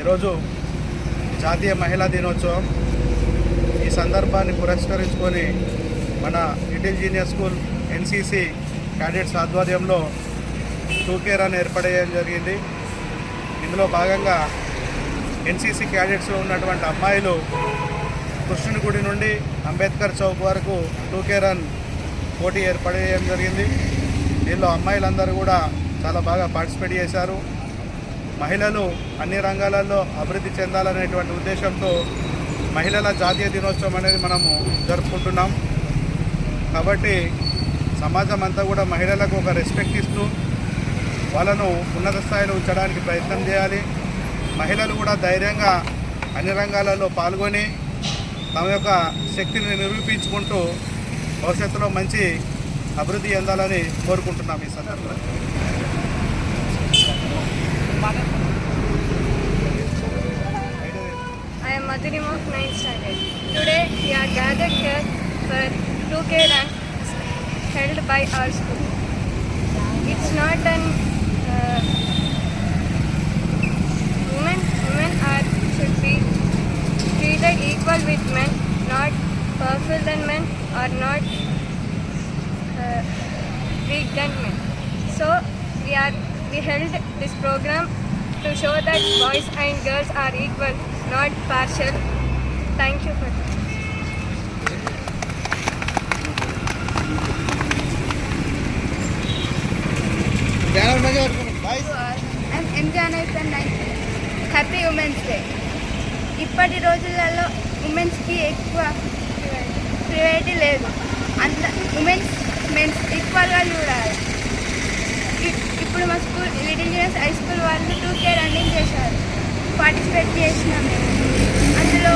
ఈరోజు జాతీయ మహిళా దినోత్సవం. ఈ సందర్భాన్ని పురస్కరించుకొని మన little genius school NCC cadets ఆధ్వర్యంలో టూకే రన్ ఏర్పడేయడం జరిగింది. ఇందులో భాగంగా ఎన్సీసీ క్యాడెట్స్లో ఉన్నటువంటి అమ్మాయిలు కృష్ణుని గుడి నుండి అంబేద్కర్ చౌక్ వరకు టూకే రన్ పోటీ ఏర్పడేయడం జరిగింది. దీనిలో అమ్మాయిలందరూ కూడా చాలా బాగా పార్టిసిపేట్ చేశారు. మహిళలు అన్ని రంగాలలో అభివృద్ధి చెందాలనేటువంటి ఉద్దేశంతో మహిళల జాతీయ దినోత్సవం అనేది మనము జరుపుకుంటున్నాం. కాబట్టి సమాజం అంతా కూడా మహిళలకు ఒక రెస్పెక్ట్ ఇస్తూ వాళ్ళను ఉన్నత స్థాయిలో ఉంచడానికి ప్రయత్నం చేయాలి. మహిళలు కూడా ధైర్యంగా అన్ని రంగాలలో పాల్గొని తమ యొక్క శక్తిని నిరూపించుకుంటూ భవిష్యత్తులో మంచి అభివృద్ధి చెందాలని కోరుకుంటున్నాం ఈ సందర్భంగా. I am Madhurim of 9th standard. Today we are gathered here for 2K run held by our school. It's not an uh, women women are should be treated equal with men, not powerful than men or not uh, weak than men. So we are we held this program to show that boys and girls are equal, not partial. Thank you for that. And enjoy happy women's day ఇప్పటి రోజులలో ఉమెన్స్కి ఎక్కువ priority లేదు school little genius high school వాళ్ళు two K running చేశారు. Participate చేసినాం మేము. అందులో